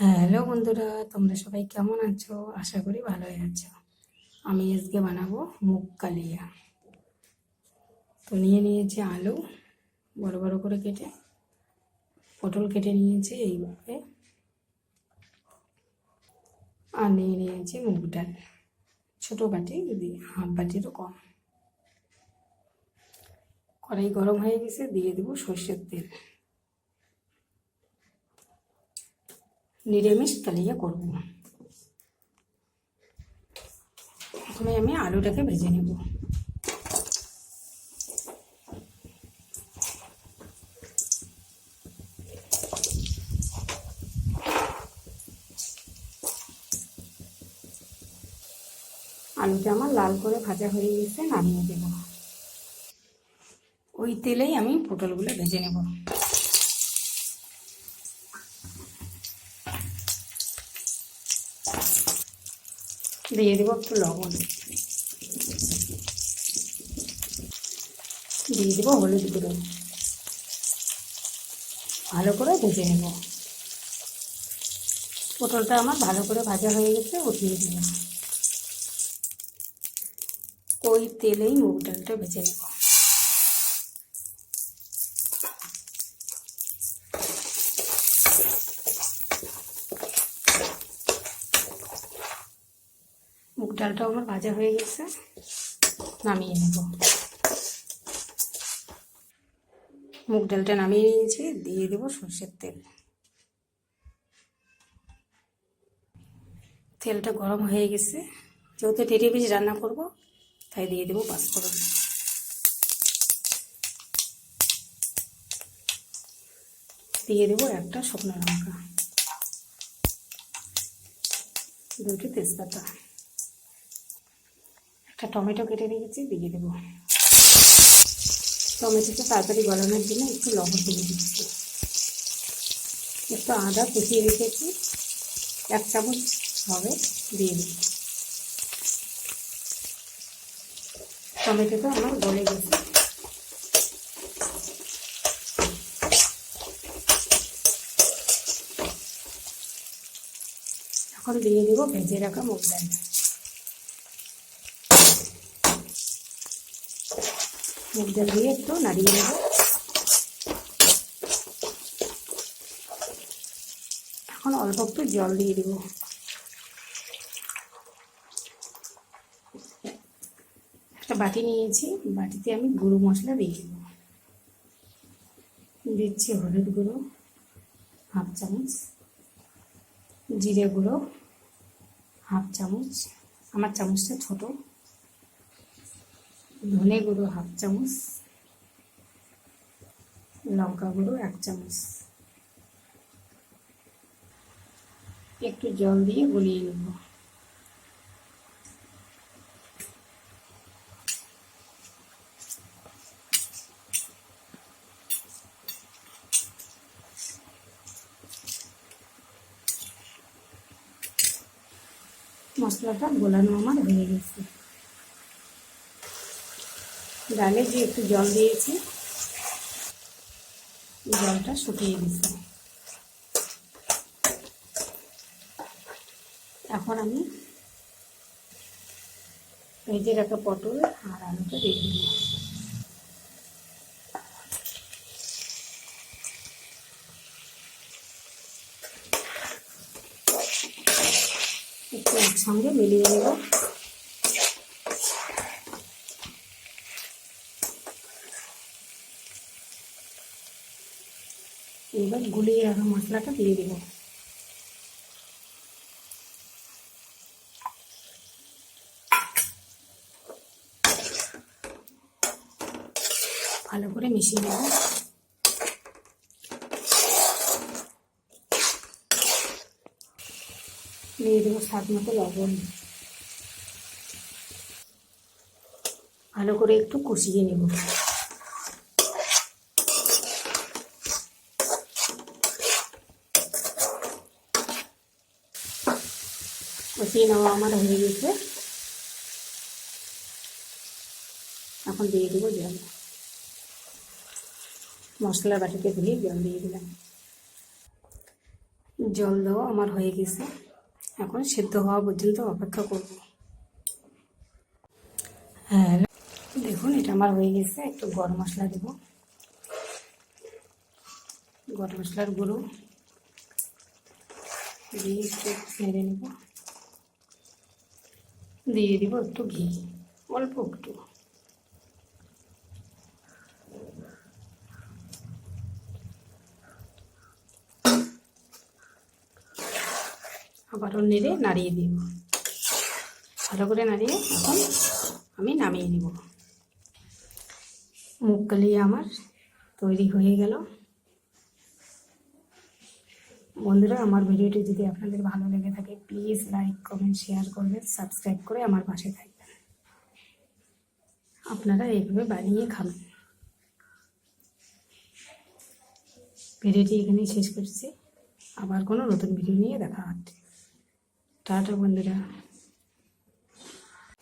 Hello বন্ধুরা, তোমরা সবাই কেমন আছো? আশা করি ভালোই আছো। আমি আজকে বানাবো মুগ কালিয়া। তো নিয়ে নিয়েছি আলু, বড় বড় করে কেটে, পটল কেটে নিয়েছি এইভাবে। আর নিয়ে নিয়েছি মুগ ডাল, ছোটো বাটি, যদি হাফ বাটিরও কম। কড়াই গরম হয়ে গেছে, দিয়ে দেবো সর্ষের তেল। নিরামিষ কালিয়া করব। প্রথমে আমি আলুটাকে ভেজে নেব। আলুটা আমার লাল করে ভাজা হয়ে গেছে, নামিয়ে দেব। ওই তেলেই আমি পটলগুলো ভেজে নেব। দিয়ে দেবো একটু লবণ। দিয়ে দেবো হলুদ গুঁড়ো। ভালো করে ভেজে নেব। পটলটা আমার ভালো করে ভাজা হয়ে গেছে, উঠিয়ে দেবো ওই তেলেই মুগ ডালটা ভেজে নেব। ডালটাও আমার ভাজা হয়ে গেছে। নামিয়ে নেব। মুগ ডালটা নামিয়ে নিয়েছি, দিয়ে দেবো সর্ষের তেল। তেলটা গরম হয়ে গেছে। যেহেতু টেটে বেশি রান্না করব, তাই দিয়ে দেবো পাঁচফোড়ন। দিয়ে দেবো একটা শুকনো লঙ্কা। দুটি তেজপাতা। একটা টমেটো কেটে রেখেছি, দিয়ে দেবো। টমেটোটা তাড়াতাড়ি গলানোর জন্য একটু লবণ দিয়ে দিচ্ছি। একটু আদা কুচিয়ে রেখেছি, এক চামচ হবে, দিয়ে দিই টমেটোটা আমার গলে গেছে। এখন দিয়ে দেবো ভেজে রাখা মুগ ডাল মুগ ডাল দিয়ে একটু নাড়িয়ে এখন অল্প একটু জল দিয়ে দেবো। একটা বাটি নিয়েছি, বাটিতে আমি গুঁড়ো মশলা দিয়ে দেবো। দিচ্ছি হলুদ গুঁড়ো, হাফ চামচ, জিরে গুঁড়ো, হাফ চামচ। আমার চামচটা ছোটো। ধনে গুঁড়ো হাফ চামচ, লঙ্কা গুঁড়ো এক চামচ। একটু জল দিয়ে গলিয়ে নেব। মশলাটা গোলানো আমার হয়ে গেছে। ডালে যে একটু জল দিয়েছি জলটা শুকিয়ে গেছে। এখন আমি ভেজে রাখা পটল আর আলুটা দিয়ে দিই একটু একসঙ্গে মিলিয়ে নেব। এবার গুলিয়ে রাখা মশলাটা দিয়ে দেব। ভালো করে মিশিয়ে নেব। দিয়ে দেবো স্বাদ মতো লবণ। ভালো করে একটু কষিয়ে নেব। কষিয়ে নেওয়া আমার হয়ে গেছে। এখন দিয়ে দেবো জল। মশলা বাটিতে ধুয়ে জল দিয়ে দিলাম। জল দেওয়া আমার হয়ে গেছে। এখন সেদ্ধ হওয়া পর্যন্ত অপেক্ষা করব। হ্যাঁ দেখুন, এটা আমার হয়ে গেছে। একটু গরম মশলা দেব। গরম মশলার গুঁড়ো দিয়ে একটু নেব। দিয়ে দিব একটু ঘি, অল্প একটু। আবারও নেড়ে নাড়িয়ে দিব। ভালো করে নাড়িয়ে এখন আমি নামিয়ে নিব মুগ কালিয়া আমার তৈরি হয়ে গেল। বন্ধুরা, আমার ভিডিওটি যদি আপনাদের ভালো লেগে থাকে প্লিজ লাইক কমেন্ট শেয়ার করবেন সাবস্ক্রাইব করে আমার পাশে থাকবেন। আপনারা এইভাবে বানিয়ে খাবেন। ভিডিওটি এখানেই শেষ করছি। আবার কোনো নতুন ভিডিও নিয়ে দেখা হচ্ছে। টাটা বন্ধুরা।